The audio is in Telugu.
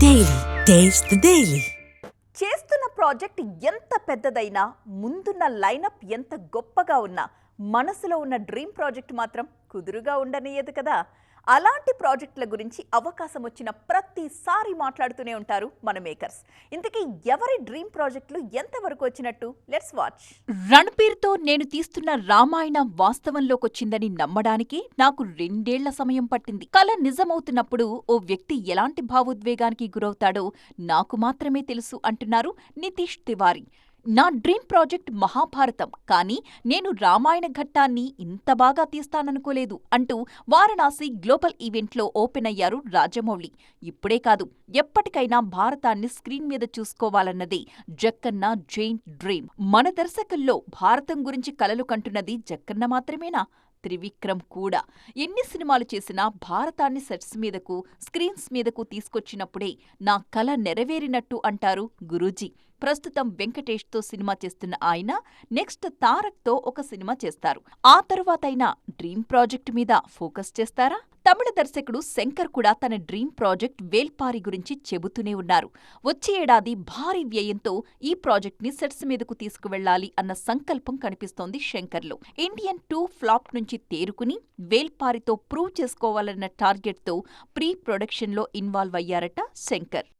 డైలీ టేస్ట్ డైలీ చేస్తున్న ప్రాజెక్ట్ ఎంత పెద్దదైనా ముందున్న లైనప్ ఎంత గొప్పగా ఉన్నా మనసులో ఉన్న డ్రీమ్ ప్రాజెక్ట్ మాత్రం కుదురుగా ఉండనియదు కదా. అలాంటి ప్రాజెక్టుల గురించి అవకాశం వచ్చిన ప్రతిసారి మాట్లాడుతూనే ఉంటారు మన మేకర్స్. ఇంతకీ ఎవరి డ్రీమ్ ప్రాజెక్టులు ఎంతవరకు వచ్చినట్టు? Let's watch. రణ్పీర్తో నేను తీస్తున్న రామాయణం వాస్తవంలోకొచ్చిందని నమ్మడానికి నాకు రెండేళ్ళ సమయం పట్టింది. కల నిజమవుతున్నప్పుడు ఓ వ్యక్తి ఎలాంటి భావోద్వేగానికి గురవుతాడో నాకు మాత్రమే తెలుసు అంటున్నారు నితీష్ తివారీ. నా డ్రీమ్ ప్రాజెక్ట్ మహాభారతం కానీ నేను రామాయణ ఘట్టాన్ని ఇంత బాగా తీస్తాననుకోలేదు అంటూ వారణాసి గ్లోబల్ ఈవెంట్లో ఓపెన్ అయ్యారు రాజమౌళి. ఇప్పుడే కాదు ఎప్పటికైనా భారతాన్ని స్క్రీన్ మీద చూసుకోవాలన్నదే జక్కన్న జైన్ డ్రీమ్. మన దర్శకుల్లో భారతం గురించి కలలు కంటున్నది జక్కన్న మాత్రమేనా? త్రివిక్రమ్ కూడా. ఎన్ని సినిమాలు చేసినా భారతాన్ని సెట్స్ మీదకు స్క్రీన్స్ మీదకు తీసుకొచ్చినప్పుడే నా కల నెరవేరినట్టు అంటారు గురూజీ. ప్రస్తుతం వెంకటేష్తో సినిమా చేస్తున్న ఆయన నెక్స్ట్ తారక్తో ఒక సినిమా చేస్తారు. ఆ తరువాతైనా డ్రీమ్ ప్రాజెక్ట్ మీద ఫోకస్ చేస్తారా? తమిళ దర్శకుడు శంకర్ కూడా తన డ్రీమ్ ప్రాజెక్ట్ వేల్పారి గురించి చెబుతూనే ఉన్నారు. వచ్చే ఏడాది భారీ వ్యయంతో ఈ ప్రాజెక్ట్ని సెట్స్ మీదకు తీసుకువెళ్ళాలి అన్న సంకల్పం కనిపిస్తోంది శంకర్లో. ఇండియన్ టూ ఫ్లాప్ నుంచి తేరుకుని వేల్పారితో ప్రూవ్ చేసుకోవాలన్న టార్గెట్తో ప్రీ ప్రొడక్షన్లో ఇన్వాల్వ్ అయ్యారట శంకర్.